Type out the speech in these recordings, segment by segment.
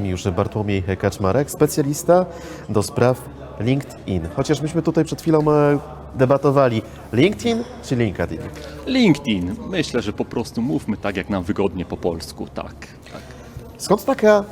Nami już Bartłomiej Kaczmarek, specjalista do spraw LinkedIn. Chociaż myśmy tutaj przed chwilą e, debatowali LinkedIn czy LinkedIn. LinkedIn. Myślę, że po prostu mówmy tak, jak nam wygodnie po polsku. Tak, tak. Skąd taka,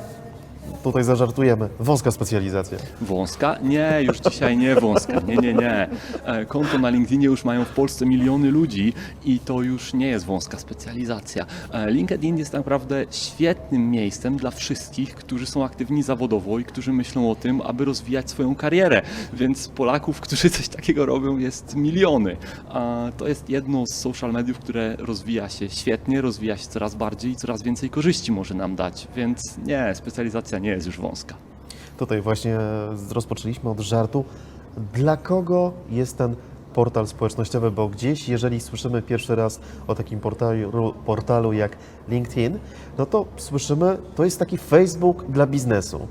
tutaj zażartujemy, wąska specjalizacja? Wąska? Nie, już dzisiaj nie wąska. Nie, nie, nie. E, Konto na LinkedInie już mają w Polsce miliony ludzi i to już nie jest wąska specjalizacja. E, LinkedIn jest naprawdę świetnym miejscem dla wszystkich, którzy są aktywni zawodowo i którzy myślą o tym, aby rozwijać swoją karierę. Więc Polaków, którzy coś takiego robią, jest miliony. To jest jedno z social mediów, które rozwija się świetnie, rozwija się coraz bardziej i coraz więcej korzyści może nam dać. Więc nie, specjalizacja nie jest już wąska. Tutaj właśnie rozpoczęliśmy od żartu. Dla kogo jest ten portal społecznościowy? Bo gdzieś, jeżeli słyszymy pierwszy raz o takim portalu, portalu jak LinkedIn, no to słyszymy, to jest taki Facebook dla biznesu.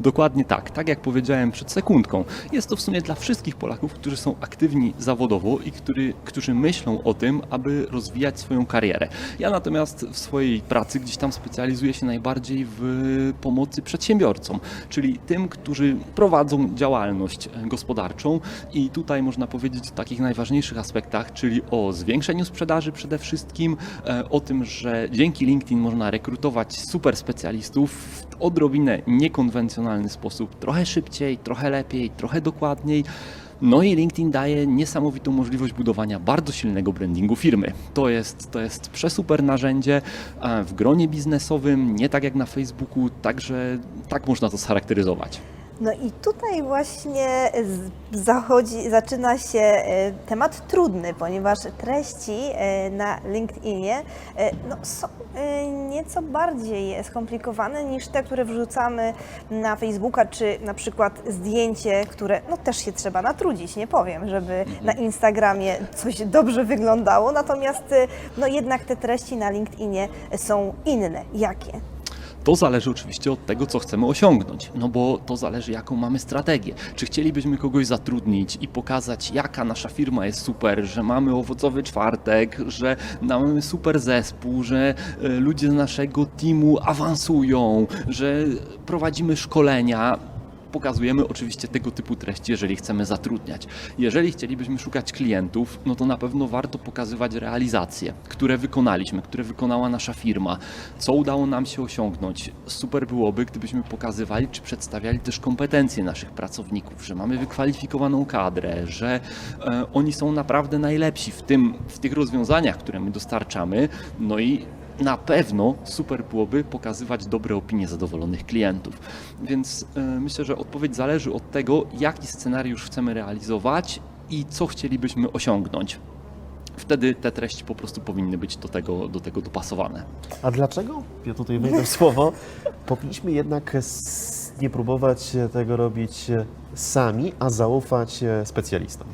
Dokładnie tak, tak jak powiedziałem przed sekundką. Jest to w sumie dla wszystkich Polaków, którzy są aktywni zawodowo i który, którzy myślą o tym, aby rozwijać swoją karierę. Ja natomiast w swojej pracy gdzieś tam specjalizuję się najbardziej w pomocy przedsiębiorcom, czyli tym, którzy prowadzą działalność gospodarczą i tutaj można powiedzieć o takich najważniejszych aspektach, czyli o zwiększeniu sprzedaży przede wszystkim, e, o tym, że dzięki LinkedIn można rekrutować super specjalistów odrobinę niekonwencjonalny sposób, trochę szybciej, trochę lepiej, trochę dokładniej. No i LinkedIn daje niesamowitą możliwość budowania bardzo silnego brandingu firmy. To jest, to jest przesuper narzędzie w gronie biznesowym, nie tak jak na Facebooku, także tak można to scharakteryzować. No i tutaj właśnie zachodzi, zaczyna się e, temat trudny, ponieważ treści e, na LinkedInie e, no, są nieco bardziej skomplikowane niż te, które wrzucamy na Facebooka, czy na przykład zdjęcie, które no, też się trzeba natrudzić, nie powiem, żeby na Instagramie coś dobrze wyglądało, natomiast no, jednak te treści na LinkedInie są inne. Jakie? To zależy oczywiście od tego, co chcemy osiągnąć, no bo to zależy, jaką mamy strategię. Czy chcielibyśmy kogoś zatrudnić i pokazać, jaka nasza firma jest super, że mamy owocowy czwartek, że mamy super zespół, że e, ludzie z naszego teamu awansują, że prowadzimy szkolenia. Pokazujemy oczywiście tego typu treści, jeżeli chcemy zatrudniać. Jeżeli chcielibyśmy szukać klientów, no to na pewno warto pokazywać realizacje, które wykonaliśmy, które wykonała nasza firma, co udało nam się osiągnąć. Super byłoby, gdybyśmy pokazywali czy przedstawiali też kompetencje naszych pracowników, że mamy wykwalifikowaną kadrę, że e, oni są naprawdę najlepsi w, tym, w tych rozwiązaniach, które my dostarczamy. No i na pewno super byłoby pokazywać dobre opinie zadowolonych klientów. Więc e, myślę, że odpowiedź zależy od tego, jaki scenariusz chcemy realizować i co chcielibyśmy osiągnąć. Wtedy te treści po prostu powinny być do tego, do tego dopasowane. A dlaczego, ja tutaj wejdę w słowo, powinniśmy jednak nie próbować tego robić sami, a zaufać e, specjalistom?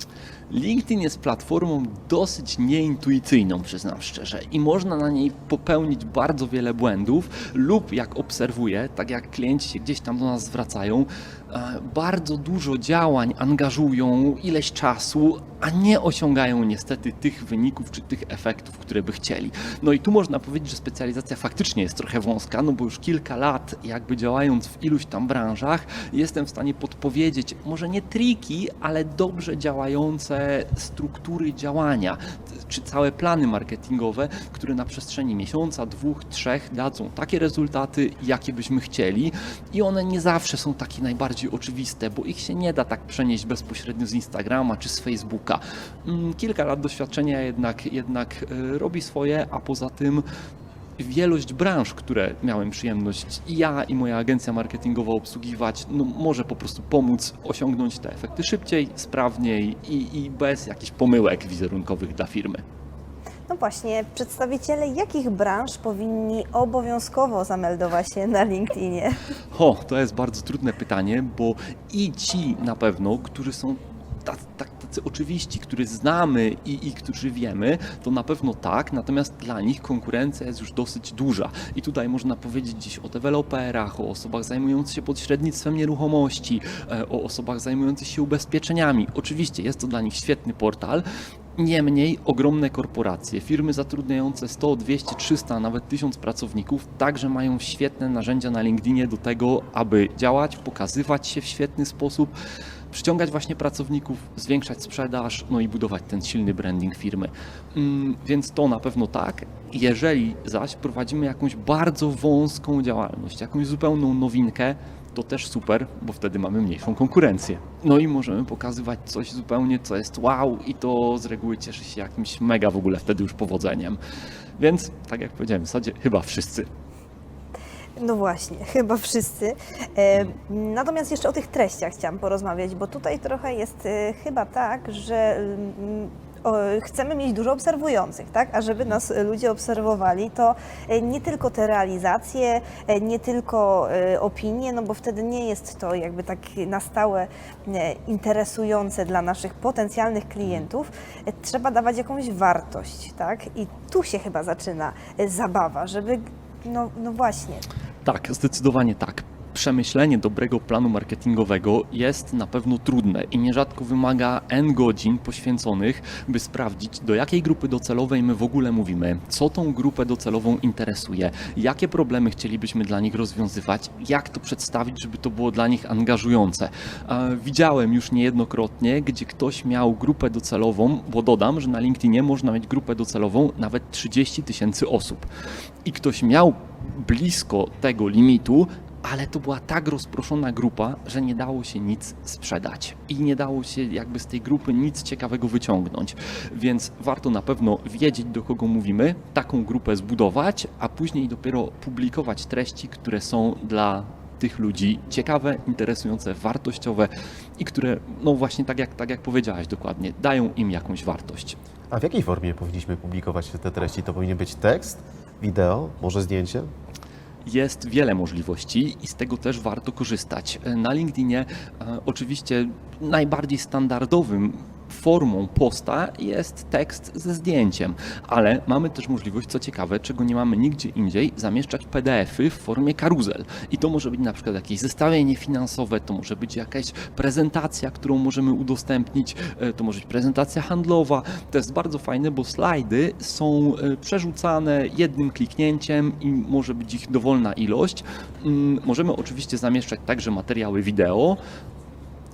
LinkedIn jest platformą dosyć nieintuicyjną, przyznam szczerze, i można na niej popełnić bardzo wiele błędów, lub jak obserwuję, tak jak klienci się gdzieś tam do nas zwracają, e, bardzo dużo działań angażują, ileś czasu, a nie osiągają niestety tych wyników czy tych efektów, które by chcieli. No i tu można powiedzieć, że specjalizacja faktycznie jest trochę wąska, no bo już kilka lat jakby działając w iluś tam branżach, jestem w stanie podpowiedzieć, może nie triki, ale dobrze działające struktury działania, czy całe plany marketingowe, które na przestrzeni miesiąca, dwóch, trzech dadzą takie rezultaty, jakie byśmy chcieli i one nie zawsze są takie najbardziej oczywiste, bo ich się nie da tak przenieść bezpośrednio z Instagrama czy z Facebooka. Mm, Kilka lat doświadczenia jednak, jednak e, robi swoje, a poza tym wielość branż, które miałem przyjemność i ja, i moja agencja marketingowa obsługiwać, no, może po prostu pomóc osiągnąć te efekty szybciej, sprawniej i, i bez jakichś pomyłek wizerunkowych dla firmy. No właśnie, przedstawiciele jakich branż powinni obowiązkowo zameldować się na LinkedInie? Ho, to jest bardzo trudne pytanie, bo i ci na pewno, którzy są tak, tak, tacy oczywiści, których znamy i, i którzy wiemy, to na pewno tak, natomiast dla nich konkurencja jest już dosyć duża. I tutaj można powiedzieć dziś o deweloperach, o osobach zajmujących się pośrednictwem nieruchomości, e, o osobach zajmujących się ubezpieczeniami. Oczywiście jest to dla nich świetny portal, Niemniej ogromne korporacje, firmy zatrudniające 100, 200, 300, a nawet 1000 pracowników także mają świetne narzędzia na LinkedInie do tego, aby działać, pokazywać się w świetny sposób, przyciągać właśnie pracowników, zwiększać sprzedaż, no i budować ten silny branding firmy. Mm, Więc to na pewno tak. Jeżeli zaś prowadzimy jakąś bardzo wąską działalność, jakąś zupełną nowinkę, to też super, bo wtedy mamy mniejszą konkurencję. No i możemy pokazywać coś zupełnie, co jest wow i to z reguły cieszy się jakimś mega w ogóle wtedy już powodzeniem. Więc, tak jak powiedziałem, w zasadzie chyba wszyscy. No właśnie, chyba wszyscy. E, natomiast jeszcze o tych treściach chciałam porozmawiać, bo tutaj trochę jest e, chyba tak, że mm, chcemy mieć dużo obserwujących, tak? A żeby nas ludzie obserwowali, to e, nie tylko te realizacje, nie tylko opinie, no bo wtedy nie jest to jakby tak na stałe interesujące dla naszych potencjalnych klientów. Trzeba dawać jakąś wartość, tak? I tu się chyba zaczyna zabawa, żeby no, no właśnie. Tak, zdecydowanie tak. Przemyślenie dobrego planu marketingowego jest na pewno trudne i nierzadko wymaga N godzin poświęconych, by sprawdzić, do jakiej grupy docelowej my w ogóle mówimy, co tą grupę docelową interesuje, jakie problemy chcielibyśmy dla nich rozwiązywać, jak to przedstawić, żeby to było dla nich angażujące. Widziałem już niejednokrotnie, gdzie ktoś miał grupę docelową, bo dodam, że na LinkedInie można mieć grupę docelową nawet 30 tysięcy osób. I ktoś miał blisko tego limitu, ale to była tak rozproszona grupa, że nie dało się nic sprzedać i nie dało się jakby z tej grupy nic ciekawego wyciągnąć. Więc warto na pewno wiedzieć, do kogo mówimy, taką grupę zbudować, a później dopiero publikować treści, które są dla tych ludzi ciekawe, interesujące, wartościowe i które, no właśnie tak jak, tak jak powiedziałaś dokładnie, dają im jakąś wartość. A w jakiej formie powinniśmy publikować te treści? To powinien być tekst, wideo, może zdjęcie? Jest wiele możliwości i z tego też warto korzystać. Na LinkedInie e, oczywiście najbardziej standardowym formą posta jest tekst ze zdjęciem, ale mamy też możliwość, co ciekawe, czego nie mamy nigdzie indziej, zamieszczać PDF-y w formie karuzel. I to może być na przykład jakieś zestawienie finansowe, to może być jakaś prezentacja, którą możemy udostępnić, e, to może być prezentacja handlowa. To jest bardzo fajne, bo slajdy są e, przerzucane jednym kliknięciem i może być ich dowolna ilość. Mm, Możemy oczywiście zamieszczać także materiały wideo.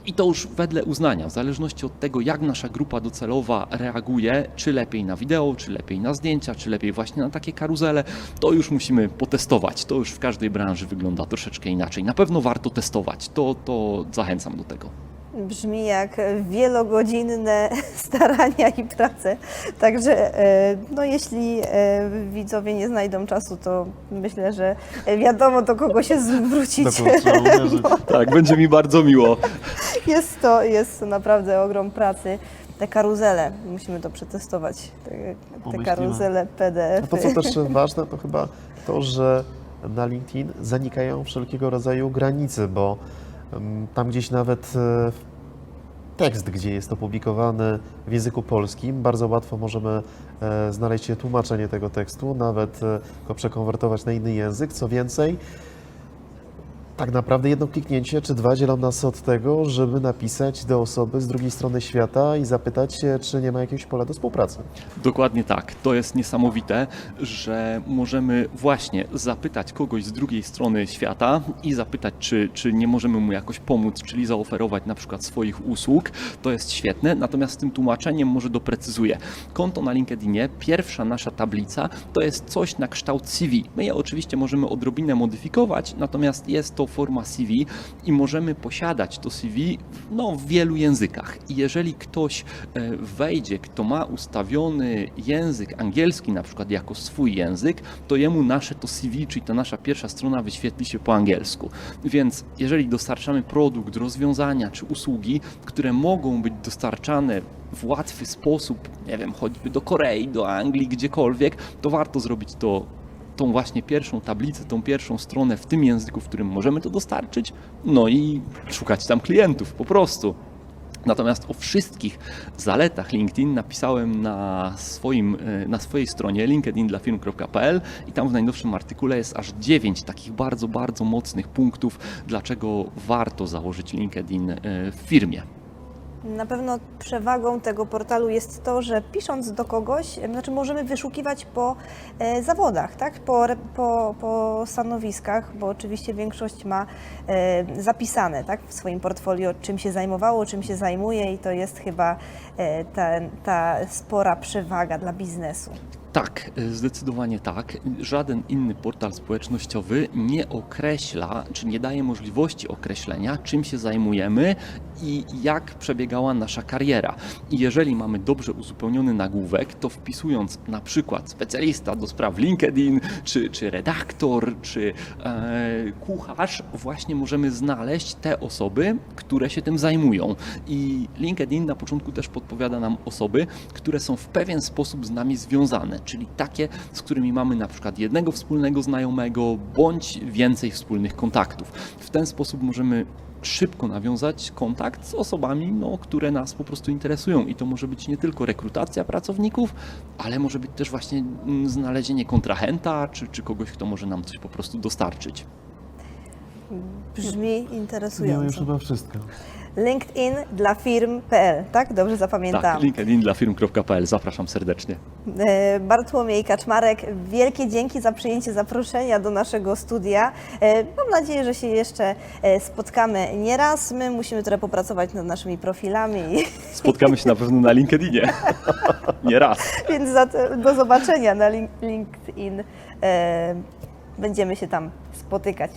I to już wedle uznania, w zależności od tego, jak nasza grupa docelowa reaguje, czy lepiej na wideo, czy lepiej na zdjęcia, czy lepiej właśnie na takie karuzele, to już musimy potestować. To już w każdej branży wygląda troszeczkę inaczej. Na pewno warto testować, to, to zachęcam do tego. Brzmi jak wielogodzinne starania i prace. Także e, no, jeśli e, widzowie nie znajdą czasu, to myślę, że wiadomo do kogo się zwrócić. Uderzyć. Tak, będzie mi bardzo miło. Jest to, jest to naprawdę ogrom pracy. Te karuzele, musimy to przetestować. Te, te karuzele A PDF. to, co też ważne, to chyba to, że na LinkedIn zanikają wszelkiego rodzaju granice, bo tam gdzieś nawet e, tekst, gdzie jest opublikowany w języku polskim, bardzo łatwo możemy e, znaleźć tłumaczenie tego tekstu, nawet e, go przekonwertować na inny język. Co więcej, tak naprawdę jedno kliknięcie czy dwa dzielą nas od tego, żeby napisać do osoby z drugiej strony świata i zapytać się, czy nie ma jakiegoś pola do współpracy. Dokładnie tak. To jest niesamowite, że możemy właśnie zapytać kogoś z drugiej strony świata i zapytać, czy, czy nie możemy mu jakoś pomóc, czyli zaoferować na przykład swoich usług. To jest świetne. Natomiast z tym tłumaczeniem może doprecyzuję. Konto na LinkedInie, pierwsza nasza tablica, to jest coś na kształt CV. My je oczywiście możemy odrobinę modyfikować, natomiast jest to forma CV i możemy posiadać to CV no, w wielu językach. I jeżeli ktoś e, wejdzie, kto ma ustawiony język angielski na przykład jako swój język, to jemu nasze to CV, czyli ta nasza pierwsza strona wyświetli się po angielsku. Więc jeżeli dostarczamy produkt, rozwiązania czy usługi, które mogą być dostarczane w łatwy sposób, nie wiem, choćby do Korei, do Anglii, gdziekolwiek, to warto zrobić to tą właśnie pierwszą tablicę, tą pierwszą stronę w tym języku, w którym możemy to dostarczyć, no i szukać tam klientów po prostu. Natomiast o wszystkich zaletach LinkedIn napisałem na, swoim, e, na swojej stronie linkedindlafirm.pl i tam w najnowszym artykule jest aż 9 takich bardzo, bardzo mocnych punktów, dlaczego warto założyć LinkedIn e, w firmie. Na pewno przewagą tego portalu jest to, że pisząc do kogoś, znaczy możemy wyszukiwać po e, zawodach, tak? po, po, po stanowiskach, bo oczywiście większość ma e, zapisane tak? w swoim portfolio, czym się zajmowało, czym się zajmuje i to jest chyba e, ta, ta spora przewaga dla biznesu. Tak, zdecydowanie tak. Żaden inny portal społecznościowy nie określa, czy nie daje możliwości określenia, czym się zajmujemy i jak przebiegała nasza kariera. I jeżeli mamy dobrze uzupełniony nagłówek, to wpisując na przykład specjalista do spraw LinkedIn, czy, czy redaktor, czy e, kucharz, właśnie możemy znaleźć te osoby, które się tym zajmują. I LinkedIn na początku też podpowiada nam osoby, które są w pewien sposób z nami związane, czyli takie, z którymi mamy na przykład jednego wspólnego znajomego, bądź więcej wspólnych kontaktów. W ten sposób możemy szybko nawiązać kontakt z osobami, no, które nas po prostu interesują. I to może być nie tylko rekrutacja pracowników, ale może być też właśnie mm, znalezienie kontrahenta, czy, czy kogoś, kto może nam coś po prostu dostarczyć. Brzmi Miałem już interesująco. chyba wszystko. LinkedIn dla firm.pl, tak? Dobrze zapamiętałam. Tak, LinkedIn dla firm.pl. Zapraszam serdecznie. E, Bartłomiej Kaczmarek, wielkie dzięki za przyjęcie zaproszenia do naszego studia. E, Mam nadzieję, że się jeszcze e, spotkamy nie raz. My musimy trochę popracować nad naszymi profilami, Spotkamy się na pewno na LinkedInie. Nie raz. więc do zobaczenia na link- LinkedIn. Będziemy się tam spotykać.